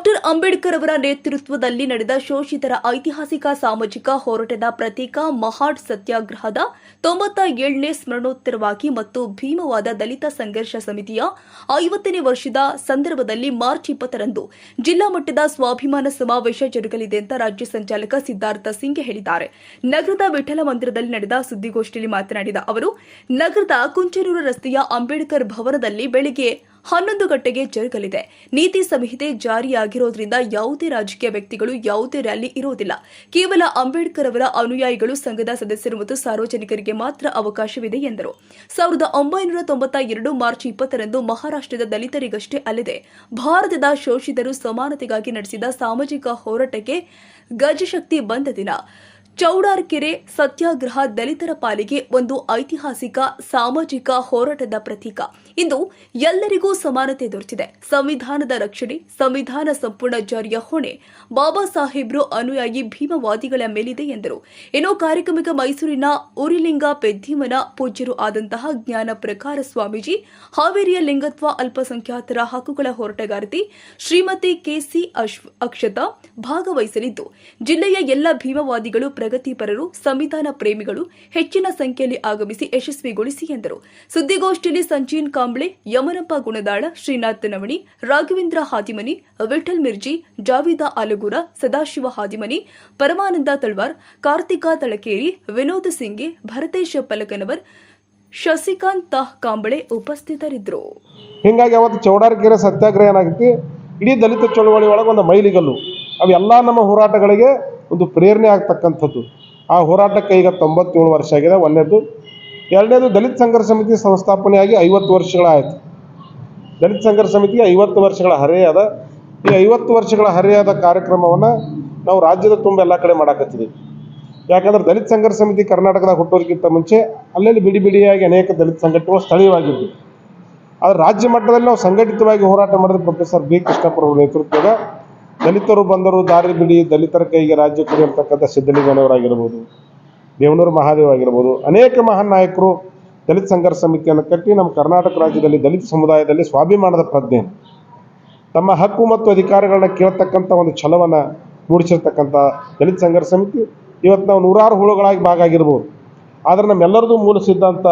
Doctor Ambedkar ಅವರ ನೇತೃತ್ವದಲ್ಲಿ ನಡೆದ ಶೋಷಿತರ ಐತಿಹಾಸಿಕ ಸಾಮಾಜಿಕ ಹೋರಾಟದ ಪ್ರತೀಕ ಮಹಾಡ್ ಸತ್ಯಾಗ್ರಹದ ತೊಂಬತ್ತ ಏಳನೇ ಸ್ಮರಣೋತ್ತರವಾಗಿ ಮತ್ತು ಭೀಮವಾದ ದಲಿತ ಸಂಘರ್ಷ ಸಮಿತಿಯ ಐವತ್ತನೇ ವರ್ಷದ ಸಂದರ್ಭದಲ್ಲಿ ಮಾರ್ಚ್ ಇಪ್ಪತ್ತರಂದು ಜಿಲ್ಲಾ ಮಟ್ಟದ ಸ್ವಾಭಿಮಾನ ಸಮಾವೇಶ ಜರುಗಲಿದೆ ಅಂತ ರಾಜ್ಯ ಸಂಚಾಲಕ ಸಿದ್ದಾರ್ಥ ಸಿಂಗ್ ಹೇಳಿದ್ದಾರೆ. ನಗರದ ವಿಠಲ ಮಂದಿರದಲ್ಲಿ ನಡೆದ ಸುದ್ದಿಗೋಷ್ಠಿಯಲ್ಲಿ ಮಾತನಾಡಿದ ಅವರು, ನಗರದ ಕುಂಚನೂರು ರಸ್ತೆಯ ಅಂಬೇಡ್ಕರ್ ಭವನದಲ್ಲಿ ಬೆಳಿಗ್ಗೆ ಹನ್ನೊಂದು ಗಂಟೆಗೆ ಜರುಗಲಿದೆ. ನೀತಿ ಸಂಹಿತೆ ಜಾರಿಯಾಗಿರೋದ್ರಿಂದ ಯಾವುದೇ ರಾಜಕೀಯ ವ್ಯಕ್ತಿಗಳು ಯಾವುದೇ ರ್ಯಾಲಿ ಇರುವುದಿಲ್ಲ. ಕೇವಲ ಅಂಬೇಡ್ಕರ್ ಅವರ ಅನುಯಾಯಿಗಳು ಸಂಘದ ಸದಸ್ಯರು ಮತ್ತು ಸಾರ್ವಜನಿಕರಿಗೆ ಮಾತ್ರ ಅವಕಾಶವಿದೆ ಎಂದರು. ಸಾವಿರದ ಒಂಬೈನೂರ ತೊಂಬತ್ತ ಎರಡು ಮಾರ್ಚ್ ಇಪ್ಪತ್ತರಂದು ಮಹಾರಾಷ್ಟ್ರದ ದಲಿತರಿಗಷ್ಟೇ ಅಲ್ಲದೆ, ಭಾರತದ ಶೋಷಿತರು ಸಮಾನತೆಗಾಗಿ ನಡೆಸಿದ ಸಾಮಾಜಿಕ ಹೋರಾಟಕ್ಕೆ ಗಜಶಕ್ತಿ ಬಂದ ದಿನ. ಚೌಡಾರ್ಕೆರೆ ಸತ್ಯಾಗ್ರಹ ದಲಿತರ ಪಾಲಿಗೆ ಒಂದು ಐತಿಹಾಸಿಕ ಸಾಮಾಜಿಕ ಹೋರಾಟದ ಪ್ರತೀಕ. ಇಂದು ಎಲ್ಲರಿಗೂ ಸಮಾನತೆ ದೊರೆತಿದೆ. ಸಂವಿಧಾನದ ರಕ್ಷಣೆ, ಸಂವಿಧಾನ ಸಂಪೂರ್ಣ ಜಾರಿಯ ಹೊಣೆ, ಬಾಬಾ ಸಾಹೇಬ್ರು ಅನುಯಾಯಿ ಭೀಮವಾದಿಗಳ ಮೇಲಿದೆ ಎಂದರು. ಇನ್ನು ಕಾರ್ಯಕ್ರಮಿಕ ಮೈಸೂರಿನ ಉರಿಲಿಂಗ ಪೆದ್ದಿಮನ ಪೂಜ್ಯರು ಆದಂತಹ ಜ್ಞಾನ ಪ್ರಕಾರ ಸ್ವಾಮೀಜಿ, ಹಾವೇರಿಯ ಲಿಂಗತ್ವ ಅಲ್ಪಸಂಖ್ಯಾತರ ಹಕ್ಕುಗಳ ಹೋರಾಟಗಾರತಿ ಶ್ರೀಮತಿ ಕೆಸಿ ಅಕ್ಷತ ಭಾಗವಹಿಸಲಿದ್ದು, ಜಿಲ್ಲೆಯ ಎಲ್ಲ ಭೀಮವಾದಿಗಳು ಪ್ರಗತಿಪರರು, ಸಂವಿಧಾನ ಪ್ರೇಮಿಗಳು ಹೆಚ್ಚಿನ ಸಂಖ್ಯೆಯಲ್ಲಿ ಆಗಮಿಸಿ ಯಶಸ್ವಿಗೊಳಿಸಿ ಎಂದರು. ಸುದ್ದಿಗೋಷ್ಠಿಯಲ್ಲಿ ಸಂಜೀನ್ ಕಾಂಬ್ಳೆ, ಯಮನಪ್ಪ ಗುಣದಾಳ, ಶ್ರೀನಾಥ್ ನವಣಿ, ರಾಘವೇಂದ್ರ ಹಾದಿಮನಿ, ವಿಠಲ್ ಮಿರ್ಜಿ, ಜಾವಿದ ಆಲಗೂರ, ಸದಾಶಿವ ಹಾದಿಮನಿ, ಪರಮಾನಂದ ತಳ್ವಾರ್, ಕಾರ್ತಿಕಾ ತಳಕೇರಿ, ವಿನೋದ್ ಸಿಂಗೆ, ಭರತೇಶ್ ಪಲಕನವರ್, ಶಶಿಕಾಂತ್ ತಾಹ್ ಕಾಂಬಳೆ ಉಪಸ್ಥಿತರಿದ್ದರು. ಹಿಂಗಾಗಿ ಅವತ್ತು ಚೌಡಾರ್ಕೆರೆ ಸತ್ಯಾಗ್ರಹ ಏನಾಗಿತ್ತು ಇಡೀ ದಲಿತ ಚಳುವಳಿ ಒಳಗೆ ಒಂದು ಮೈಲಿಗಲ್ಲು. ಅವೆಲ್ಲ ನಮ್ಮ ಹೋರಾಟಗಳಿಗೆ ಒಂದು ಪ್ರೇರಣೆ ಆಗ್ತಕ್ಕಂಥದ್ದು. ಆ ಹೋರಾಟಕ್ಕೆ ಈಗ ತೊಂಬತ್ತೇಳು ವರ್ಷ ಆಗಿದೆ. ಒಂದನೇದು ಎರಡನೇದು ದಲಿತ ಸಂಘರ್ಷ ಸಮಿತಿ ಸಂಸ್ಥಾಪನೆಯಾಗಿ ಐವತ್ತು ವರ್ಷಗಳಾಯಿತು. ದಲಿತ ಸಂಘರ್ಷ ಸಮಿತಿಗೆ ಐವತ್ತು ವರ್ಷಗಳ ಹರೆಯಾದ, ಈ ಐವತ್ತು ವರ್ಷಗಳ ಹರೆಯಾದ ಕಾರ್ಯಕ್ರಮವನ್ನು ನಾವು ರಾಜ್ಯದ ತುಂಬ ಎಲ್ಲ ಕಡೆ ಮಾಡಾಕತ್ತಿದ್ದೀವಿ. ಯಾಕಂದ್ರೆ ದಲಿತ ಸಂಘರ್ಷ ಸಮಿತಿ ಕರ್ನಾಟಕದಾಗ ಹುಟ್ಟೋದಕ್ಕಿಂತ ಮುಂಚೆ ಅಲ್ಲಲ್ಲಿ ಬಿಡಿ ಬಿಡಿಯಾಗಿ ಅನೇಕ ದಲಿತ ಸಂಘಟನೆಗಳು ಸ್ಥಳೀಯವಾಗಿದ್ದವು ಆದರೆ ರಾಜ್ಯ ಮಟ್ಟದಲ್ಲಿ ನಾವು ಸಂಘಟಿತವಾಗಿ ಹೋರಾಟ ಮಾಡಿದ ಪ್ರೊಫೆಸರ್ ಬಿ ಕೃಷ್ಣಪ್ಪ ನೇತೃತ್ವದ ದಲಿತರು ಬಂದರು ದಾರಿ ಬಿಡಿ, ದಲಿತರ ಕೈಗೆ ರಾಜ್ಯ ಕೊಡಿ ಅಂತಕ್ಕಂಥ ಸಿದ್ದಲಿಂಗನವರಾಗಿರ್ಬೋದು ದೇವನೂರು ಮಹಾದೇವ್ ಆಗಿರ್ಬೋದು, ಅನೇಕ ಮಹಾನ್ ನಾಯಕರು ದಲಿತ ಸಂಘರ್ಷ ಸಮಿತಿಯನ್ನು ಕಟ್ಟಿ ನಮ್ಮ ಕರ್ನಾಟಕ ರಾಜ್ಯದಲ್ಲಿ ದಲಿತ ಸಮುದಾಯದಲ್ಲಿ ಸ್ವಾಭಿಮಾನದ ಪ್ರಜ್ಞೆ. ತಮ್ಮ ಹಕ್ಕು ಮತ್ತು ಅಧಿಕಾರಗಳನ್ನ ಕೇಳ್ತಕ್ಕಂಥ ಒಂದು ಛಲವನ್ನು ಮೂಡಿಸಿರ್ತಕ್ಕಂಥ ದಲಿತ ಸಂಘರ್ಷ ಸಮಿತಿ ಇವತ್ತು ನಾವು ನೂರಾರು ಹುಳುಗಳಾಗಿ ಭಾಗ ಆಗಿರ್ಬೋದು ಆದರೆ ನಮ್ಮೆಲ್ಲರದು ಮೂಲ ಸಿದ್ಧಾಂತ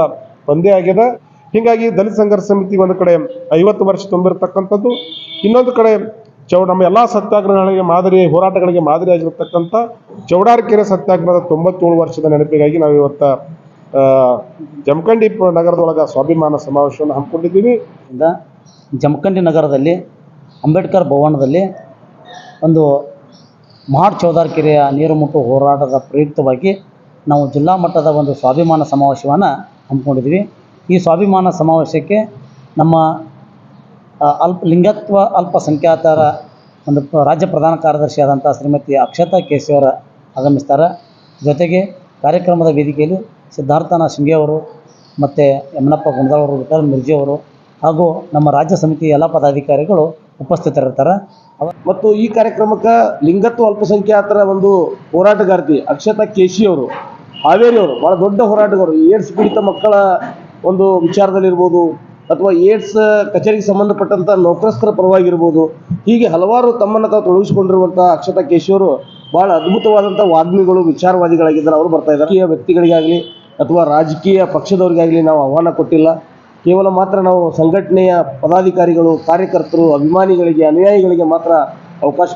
ಒಂದೇ ಆಗಿದೆ. ಹೀಗಾಗಿ ದಲಿತ ಸಂಘರ್ಷ ಸಮಿತಿ ಒಂದು ಕಡೆ ಐವತ್ತು ವರ್ಷ ತುಂಬಿರತಕ್ಕಂಥದ್ದು, ಇನ್ನೊಂದು ಕಡೆ ಚೌ ನಮ್ಮ ಎಲ್ಲ ಸತ್ಯಾಗ್ರಹಗಳಿಗೆ ಮಾದರಿ, ಹೋರಾಟಗಳಿಗೆ ಮಾದರಿಯಾಗಿರ್ತಕ್ಕಂಥ ಚೌಡಾರ್ಕೆರೆ ಸತ್ಯಾಗ್ರಹದ ತೊಂಬತ್ತೇಳು ವರ್ಷದ ನೆನಪಿಗಾಗಿ ನಾವು ಇವತ್ತ ಜಮಖಂಡಿ ನಗರದೊಳಗೆ ಸ್ವಾಭಿಮಾನ ಸಮಾವೇಶವನ್ನು ಹಮ್ಮಿಕೊಂಡಿದ್ದೀವಿ. ಜಮಖಂಡಿ ನಗರದಲ್ಲಿ ಅಂಬೇಡ್ಕರ್ ಭವನದಲ್ಲಿ ಒಂದು ಮಹಾಡ್ ಚೌದಾರ್ಕೆರೆಯ ನೀರು ಮುಟ್ಟು ಹೋರಾಟದ ಪ್ರಯುಕ್ತವಾಗಿ ನಾವು ಜಿಲ್ಲಾ ಮಟ್ಟದ ಒಂದು ಸ್ವಾಭಿಮಾನ ಸಮಾವೇಶವನ್ನು ಹಮ್ಮಿಕೊಂಡಿದ್ದೀವಿ. ಈ ಸ್ವಾಭಿಮಾನ ಸಮಾವೇಶಕ್ಕೆ ನಮ್ಮ ಅಲ್ಪ ಲಿಂಗತ್ವ ಅಲ್ಪಸಂಖ್ಯಾತರ ಒಂದು ರಾಜ್ಯ ಪ್ರಧಾನ ಕಾರ್ಯದರ್ಶಿಯಾದಂಥ ಶ್ರೀಮತಿ ಅಕ್ಷತಾ ಕೇಶವರ ಆಗಮಿಸ್ತಾರೆ. ಜೊತೆಗೆ ಕಾರ್ಯಕ್ರಮದ ವೇದಿಕೆಯಲ್ಲಿ ಸಿದ್ಧಾರ್ಥನ ಶಿಂಗೆ ಅವರು ಮತ್ತು ಯಮನಪ್ಪ ಗುಣದಾಳ್ ಅವರು, ವಿಠಲ್ ಮಿರ್ಜಿ ಅವರು ಹಾಗೂ ನಮ್ಮ ರಾಜ್ಯ ಸಮಿತಿ ಎಲ್ಲ ಪದಾಧಿಕಾರಿಗಳು ಉಪಸ್ಥಿತರಿರ್ತಾರೆ. ಮತ್ತು ಈ ಕಾರ್ಯಕ್ರಮಕ್ಕೆ ಲಿಂಗತ್ವ ಅಲ್ಪಸಂಖ್ಯಾತರ ಒಂದು ಹೋರಾಟಗಾರ್ತಿ ಅಕ್ಷತಾ ಕೇಶಿ ಅವರು, ಹಾವೇರಿ ಅವರು ಭಾಳ ದೊಡ್ಡ ಹೋರಾಟಗಾರರು, ಏಡ್ಸ್ ಪೀಡಿತ ಮಕ್ಕಳ ಒಂದು ವಿಚಾರದಲ್ಲಿರ್ಬೋದು ಅಥವಾ ಏಡ್ಸ್ ಕಚೇರಿಗೆ ಸಂಬಂಧಪಟ್ಟಂಥ ನೌಕರಸ್ಥರ ಪರವಾಗಿರ್ಬೋದು, ಹೀಗೆ ಹಲವಾರು ತಮ್ಮನ್ನು ತಾವು ತೊಡಗಿಸಿಕೊಂಡಿರುವಂಥ ಅಕ್ಷತಾ ಕೇಶವರು ಬಹಳ ಅದ್ಭುತವಾದಂಥ ವಾಗ್ಮಿಗಳು, ವಿಚಾರವಾದಿಗಳಾಗಿದ್ದಾರೆ. ಅವರು ಬರ್ತಾ ಇದ್ದಾರೆ. ರಾಜಕೀಯ ವ್ಯಕ್ತಿಗಳಿಗಾಗಲಿ ಅಥವಾ ರಾಜಕೀಯ ಪಕ್ಷದವರಿಗಾಗಲಿ ನಾವು ಆಹ್ವಾನ ಕೊಟ್ಟಿಲ್ಲ. ಕೇವಲ ಮಾತ್ರ ನಾವು ಸಂಘಟನೆಯ ಪದಾಧಿಕಾರಿಗಳು, ಕಾರ್ಯಕರ್ತರು, ಅಭಿಮಾನಿಗಳಿಗೆ, ಅನುಯಾಯಿಗಳಿಗೆ ಮಾತ್ರ ಅವಕಾಶ